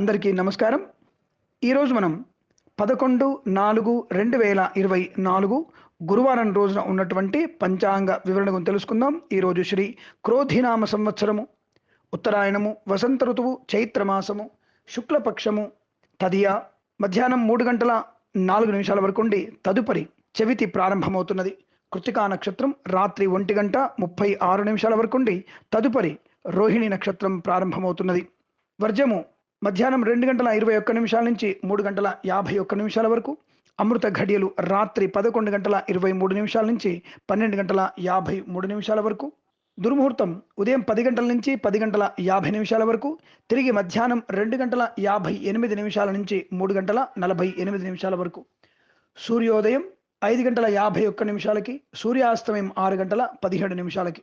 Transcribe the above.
అందరికీ నమస్కారం. ఈరోజు మనం పదకొండు నాలుగు రెండు వేల ఇరవై నాలుగు గురువారం రోజున ఉన్నటువంటి పంచాంగ వివరణ గురించి తెలుసుకుందాం. ఈరోజు శ్రీ క్రోధినామ సంవత్సరము ఉత్తరాయణము వసంత ఋతువు చైత్రమాసము శుక్లపక్షము తదియా మధ్యాహ్నం మూడు గంటల నాలుగు నిమిషాల వరకు ఉండి తదుపరి చెవితి ప్రారంభమవుతున్నది. కృతికా నక్షత్రం రాత్రి ఒంటి గంట ముప్పై ఆరు నిమిషాల వరకు ఉండి తదుపరి రోహిణి నక్షత్రం ప్రారంభమవుతున్నది. వర్జము మధ్యాహ్నం రెండు గంటల ఇరవై ఒక్క నిమిషాల నుంచి మూడు గంటల యాభై ఒక్క నిమిషాల వరకు అమృత ఘడియలు రాత్రి పదకొండు గంటల ఇరవై మూడు నిమిషాల నుంచి పన్నెండు గంటల యాభై మూడు నిమిషాల వరకు దుర్ముహూర్తం ఉదయం పది గంటల నుంచి పది గంటల యాభై నిమిషాల వరకు తిరిగి మధ్యాహ్నం రెండు గంటల యాభై ఎనిమిది నిమిషాల నుంచి మూడు గంటల నలభై ఎనిమిది నిమిషాల వరకు సూర్యోదయం ఐదు గంటల యాభై ఒక్క నిమిషాలకి సూర్యాస్తమయం ఆరు గంటల పదిహేడు నిమిషాలకి.